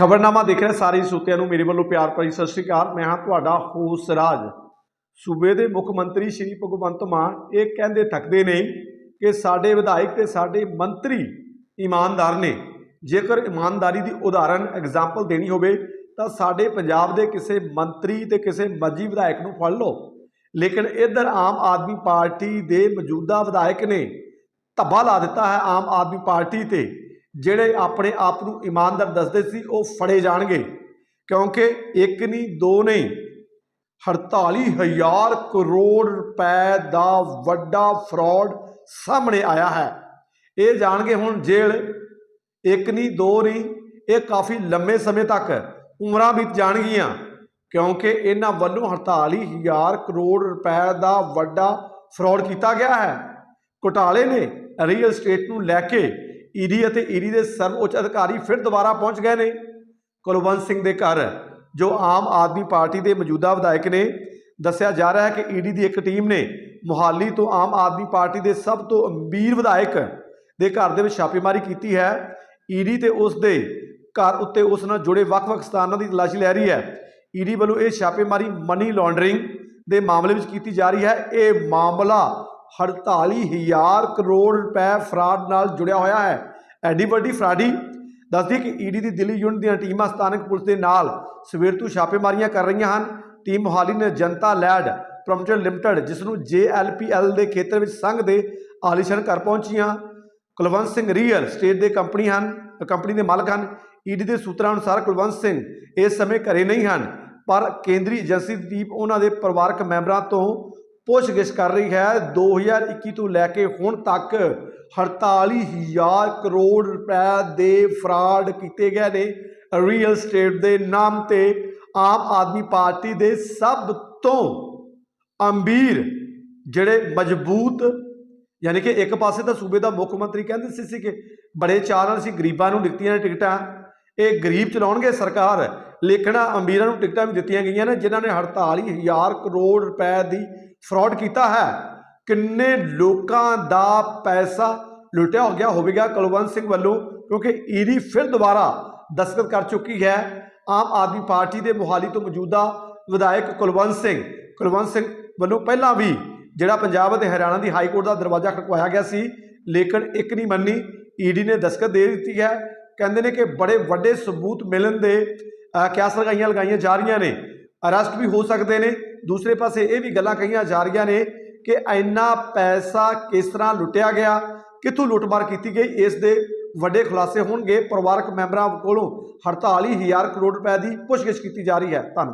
ਖਬਰਨਾਮਾ ਦੇਖ ਰਹੇ, ਸਾਰੇ ਸਰੋਤਿਆਂ ਨੂੰ ਮੇਰੇ ਵੱਲੋਂ ਪਿਆਰ ਭਰੀ ਸਤਿ ਸ਼੍ਰੀ ਅਕਾਲ। ਮੈਂ ਹਾਂ ਤੁਹਾਡਾ ਹੋਸ ਰਾਜ। ਸੂਬੇ ਦੇ ਮੁੱਖ ਮੰਤਰੀ ਸ਼੍ਰੀ ਭਗਵੰਤ ਮਾਨ, ਇਹ ਕਹਿੰਦੇ ਥੱਕਦੇ ਨਹੀਂ ਕਿ ਸਾਡੇ ਵਿਧਾਇਕ ਤੇ ਸਾਡੇ ਮੰਤਰੀ ਇਮਾਨਦਾਰ ਨੇ। ਜੇਕਰ ਇਮਾਨਦਾਰੀ ਦੀ ਉਦਾਹਰਨ ਐਗਜ਼ਾਮਪਲ ਦੇਣੀ ਹੋਵੇ, ਤਾਂ ਸਾਡੇ ਪੰਜਾਬ ਦੇ ਕਿਸੇ ਮੰਤਰੀ ਤੇ ਕਿਸੇ ਮਰਜ਼ੀ ਵਿਧਾਇਕ ਨੂੰ ਫੜ ਲਓ। ਲੇਕਿਨ ਇੱਧਰ ਆਮ ਆਦਮੀ ਪਾਰਟੀ ਦੇ ਮੌਜੂਦਾ ਵਿਧਾਇਕ ਨੇ ਧੱਬਾ ਲਾ ਦਿੱਤਾ ਹੈ ਆਮ ਆਦਮੀ ਪਾਰਟੀ ਤੇ। ਜਿਹੜੇ ਆਪਣੇ ਆਪ ਨੂੰ ਇਮਾਨਦਾਰ ਦੱਸਦੇ ਸੀ, ਉਹ ਫੜੇ ਜਾਣਗੇ। ਕਿਉਂਕਿ ਇੱਕ ਨਹੀਂ, ਦੋ ਨਹੀਂ। 48000 ਕਰੋੜ ਰੁਪਏ ਦਾ ਵੱਡਾ ਫਰਾਡ ਸਾਹਮਣੇ ਆਇਆ ਹੈ। ਇਹ ਜਾਣਗੇ ਹੁਣ ਜੇਲ੍ਹ। ਇੱਕ ਨਹੀਂ, ਦੋ ਨਹੀਂ, ਇਹ ਕਾਫੀ ਲੰਮੇ ਸਮੇਂ ਤੱਕ ਉਮਰਾਂ ਬੀਤ ਜਾਣਗੀਆਂ। ਕਿਉਂਕਿ ਇਹਨਾਂ ਵੱਲੋਂ 48000 ਕਰੋੜ ਰੁਪਏ ਦਾ ਵੱਡਾ ਫਰਾਡ ਕੀਤਾ ਗਿਆ ਹੈ। ਘੁਟਾਲੇ ਨੇ ਰੀਅਲ ਸਟੇਟ ਨੂੰ ਲੈ ਕੇ ਈਡੀ ਅਤੇ ਈਡੀ ਦੇ ਸਰਵਉੱਚ ਅਧਿਕਾਰੀ ਫਿਰ ਦੁਬਾਰਾ ਪਹੁੰਚ ਗਏ ਨੇ। ਕੁਲਵੰਤ ਸਿੰਘ ਦੇ ਘਰ, ਜੋ ਆਮ ਆਦਮੀ ਪਾਰਟੀ ਦੇ ਮੌਜੂਦਾ ਵਿਧਾਇਕ ਨੇ, ਦੱਸਿਆ ਜਾ ਰਿਹਾ ਹੈ ਕਿ ਈਡੀ ਦੀ ਇੱਕ ਟੀਮ ਨੇ ਮੁਹਾਲੀ ਤੋਂ ਆਮ ਆਦਮੀ ਪਾਰਟੀ ਦੇ ਸਭ ਤੋਂ ਅਮੀਰ ਵਿਧਾਇਕ ਦੇ ਘਰ ਦੇ ਵਿੱਚ ਛਾਪੇਮਾਰੀ ਕੀਤੀ ਹੈ। ਈਡੀ ਤੇ ਉਸ ਦੇ ਘਰ ਉੱਤੇ ਉਸ ਨਾਲ ਜੁੜੇ ਵੱਖ-ਵੱਖ ਸਥਾਨਾਂ ਦੀ ਤਲਾਸ਼ੀ ਲੈ ਰਹੀ ਹੈ। ਈਡੀ ਵੱਲੋਂ ਇਹ ਛਾਪੇਮਾਰੀ ਮਨੀ ਲਾਂਡਰਿੰਗ ਦੇ ਮਾਮਲੇ ਵਿੱਚ ਕੀਤੀ ਜਾ ਰਹੀ ਹੈ। ਇਹ ਮਾਮਲਾ 48000 ਕਰੋੜ ਰੁਪਏ ਫਰਾਡ ਨਾਲ ਜੁੜਿਆ ਹੋਇਆ ਹੈ। ਐਡੀ ਵੱਡੀ ਫਰਾਡੀ ਦੱਸਦੀ ਕਿ ਈਡੀ ਦੀ ਦਿੱਲੀ ਯੂਨਿਟ ਦੀਆਂ ਟੀਮਾਂ ਸਥਾਨਕ ਪੁਲਿਸ ਦੇ ਨਾਲ ਸਵੇਰ ਤੋਂ ਛਾਪੇਮਾਰੀਆਂ ਕਰ ਰਹੀਆਂ ਹਨ। ਟੀਮ ਮੋਹਾਲੀ ਨੇ ਜਨਤਾ ਲੈਡ ਪ੍ਰੋਮੋਟਰ ਲਿਮਟਿਡ, ਜਿਸ ਨੂੰ JLPL ਦੇ ਖੇਤਰ ਵਿੱਚ ਸੰਘ ਦੇ ਆਲੀਸ਼ਾਨ ਘਰ ਪਹੁੰਚੀਆਂ। ਕੁਲਵੰਤ ਸਿੰਘ ਰੀਅਲ ਸਟੇਟ ਦੇ ਕੰਪਨੀ ਹਨ ਕੰਪਨੀ ਦੇ ਮਾਲਕ ਹਨ। ਈਡੀ ਦੇ ਸੂਤਰਾਂ ਅਨੁਸਾਰ ਕੁਲਵੰਤ ਸਿੰਘ ਇਸ ਸਮੇਂ ਘਰੇ ਨਹੀਂ ਹਨ, ਪਰ ਕੇਂਦਰੀ ਏਜੰਸੀ ਦੀ ਟੀਮ ਉਹਨਾਂ ਦੇ ਪਰਿਵਾਰਕ ਮੈਂਬਰਾਂ ਤੋਂ ਪੁੱਛਗਿੱਛ ਕਰ ਰਹੀ ਹੈ। 2021 ਤੋਂ ਲੈ ਕੇ ਹੁਣ ਤੱਕ 48000 ਕਰੋੜ ਰੁਪਏ ਦੇ ਫਰਾਡ ਕੀਤੇ ਗਏ ਨੇ ਰੀਅਲ ਸਟੇਟ ਦੇ ਨਾਮ ਤੇ। ਆਮ ਆਦਮੀ ਪਾਰਟੀ ਦੇ ਸਭ ਤੋਂ ਅੰਬੀਰ ਜਿਹੜੇ ਮਜ਼ਬੂਤ, ਯਾਨੀ ਕਿ ਇੱਕ ਪਾਸੇ ਤਾਂ ਸੂਬੇ ਦਾ ਮੁੱਖ ਮੰਤਰੀ ਕਹਿੰਦੇ ਸੀ ਸੀ ਕਿ ਬੜੇ ਚਾਅ ਨਾਲ ਅਸੀਂ ਗਰੀਬਾਂ ਨੂੰ ਦਿੱਤੀਆਂ ਨੇ ਟਿਕਟਾਂ। ਇਹ ਗਰੀਬ ਚਲਾਉਣਗੇ ਸਰਕਾਰ। ਲੇਖਣਾ ਅਮੀਰਾਂ ਨੂੰ ਟਿਕਟਾਂ ਵੀ ਦਿੱਤੀਆਂ ਗਈਆਂ ਨੇ, ਜਿਨ੍ਹਾਂ ਨੇ 48000 ਕਰੋੜ ਰੁਪਏ ਦੀ ਫਰਾਡ ਕੀਤਾ ਹੈ। ਕਿੰਨੇ ਲੋਕਾਂ ਦਾ ਪੈਸਾ ਲੁੱਟਿਆ ਹੋ ਗਿਆ ਹੋਵੇਗਾ ਕੁਲਵੰਤ ਸਿੰਘ ਵੱਲੋਂ, ਕਿਉਂਕਿ ਈਡੀ ਫਿਰ ਦੁਬਾਰਾ ਦਸਤਖਤ ਕਰ ਚੁੱਕੀ ਹੈ। ਆਮ ਆਦਮੀ ਪਾਰਟੀ ਦੇ ਮੁਹਾਲੀ ਤੋਂ ਮੌਜੂਦਾ ਵਿਧਾਇਕ ਕੁਲਵੰਤ ਸਿੰਘ। ਕੁਲਵੰਤ ਸਿੰਘ ਵੱਲੋਂ ਪਹਿਲਾਂ ਵੀ ਜਿਹੜਾ ਪੰਜਾਬ ਅਤੇ ਹਰਿਆਣਾ ਦੀ ਹਾਈ ਕੋਰਟ ਦਾ ਦਰਵਾਜ਼ਾ ਖੜਕਵਾਇਆ ਗਿਆ ਸੀ, ਲੇਕਿਨ ਇੱਕ ਨਹੀਂ ਮੰਨੀ, ਈਡੀ ਨੇ ਦਸਤਖਤ ਦੇ ਦਿੱਤੀ ਹੈ। ਕਹਿੰਦੇ ਨੇ ਕਿ ਬੜੇ ਵੱਡੇ ਸਬੂਤ ਮਿਲਣ ਦੇ ਕਿਆਸ ਲਗਾਈਆਂ ਲਗਾਈਆਂ ਜਾ ਰਹੀਆਂ ਨੇ? ਅਰੈਸਟ ਵੀ ਹੋ ਸਕਦੇ ਨੇ। ਦੂਸਰੇ ਪਾਸੇ ਇਹ ਵੀ ਗੱਲਾਂ ਕਹੀਆਂ ਜਾ ਰਹੀਆਂ ਨੇ ਕਿ ਇੰਨਾ ਪੈਸਾ ਕਿਸ ਤਰ੍ਹਾਂ ਲੁੱਟਿਆ ਗਿਆ, ਕਿੱਥੋਂ ਲੁੱਟਮਾਰ ਕੀਤੀ ਗਈ, ਇਸ ਦੇ ਵੱਡੇ ਖੁਲਾਸੇ ਹੋਣਗੇ। ਪਰਿਵਾਰਕ ਮੈਂਬਰਾਂ ਕੋਲੋਂ 48000 ਕਰੋੜ ਰੁਪਏ ਦੀ ਪੁੱਛਗਿੱਛ ਕੀਤੀ ਜਾ ਰਹੀ ਹੈ। ਧੰਨਵਾਦ।